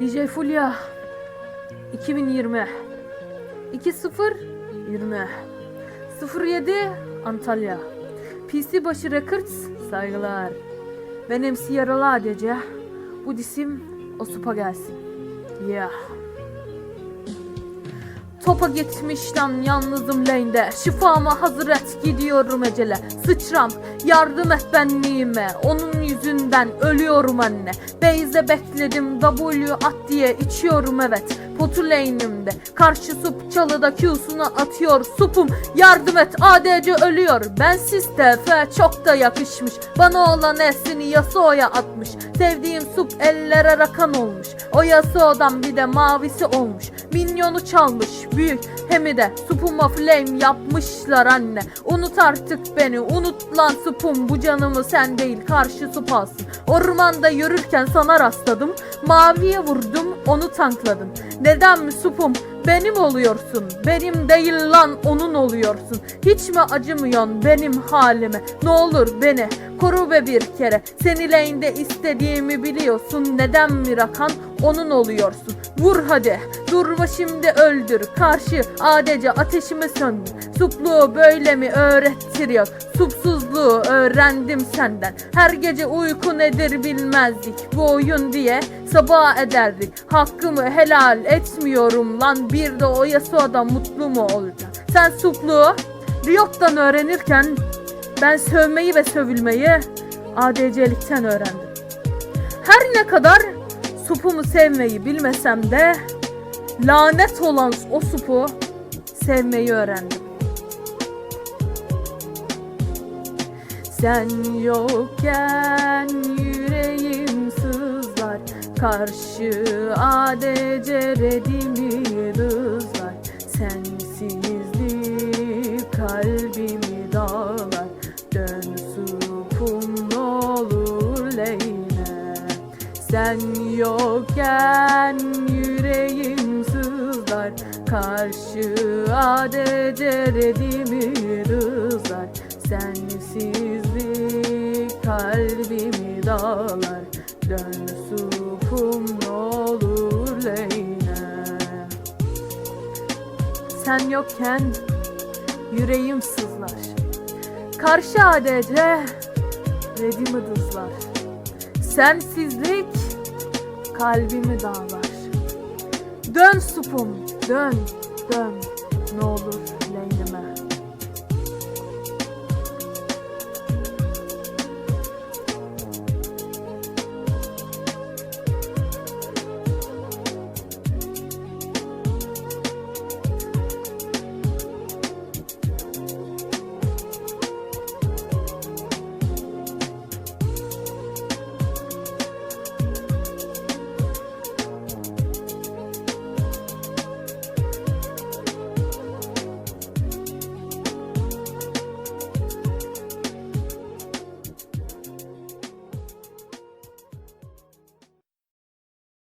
DJ Fulya 2020 20 20 07 Antalya. PC Başı Records saygılar. Ben MC Yaralı Adece Bu disim o supa gelsin. Yeah Topa gitmiş lan yalnızım lane'de Şifama hazır et gidiyorum ecele. Sıçram yardım et benliğime. Onun yüzünden ölüyorum anne. Beyze bekledim W at diye içiyorum evet. Potu lane'imde Karşı sup çalıda Q'suna atıyor Supum. Yardım et ADC ölüyor. Bensiz TF çok da yakışmış. Bana olan esini Yasuo'ya atmış. Sevdiğim sup ellere rakan olmuş. O Yasuo'dan bir de mavisi olmuş Minyonu çalmış büyük. Hem de supuma flame yapmışlar anne. Unut artık beni unut lan supum. Bu canımı sen değil karşı sup alsın Ormanda yürürken sana rastladım. Maviye vurdum onu tankladım. Neden mi supum? Benim oluyorsun. Benim değil lan onun oluyorsun. Hiç mi acımıyorsun benim halime? Ne olur beni koru be bir kere. Seni lane'de istediğimi biliyorsun. Neden mi rakan onun oluyorsun. Vur hadi. Durma şimdi öldür. Karşı adece ateşimi söndür Supluğu böyle mi öğrettiriyor? Supsuzluğu öğrendim senden. Her gece uyku nedir bilmezdik. Bu oyun diye sabah ederdik. Hakkımı helal etmiyorum lan. Bir de o Yasuo'da mutlu mu olacak Sen supluğu Riot'tan öğrenirken Ben sövmeyi ve sövülmeyi ADC'likten öğrendim. Her ne kadar supumu sevmeyi bilmesem de lanet olan o supu sevmeyi öğrendim. Sen yokken yüreğim sızlar Karşı ADC redimi dızlar Sen yokken yüreğim sızlar Karşı ADC redimi dızlar Sensizlik kalbimi dağlar Dön supum ne olur leyne. Sen yokken yüreğim sızlar Karşı ADC redimi dızlar Sensizlik kalbimi dağlar. Dön supum dön dön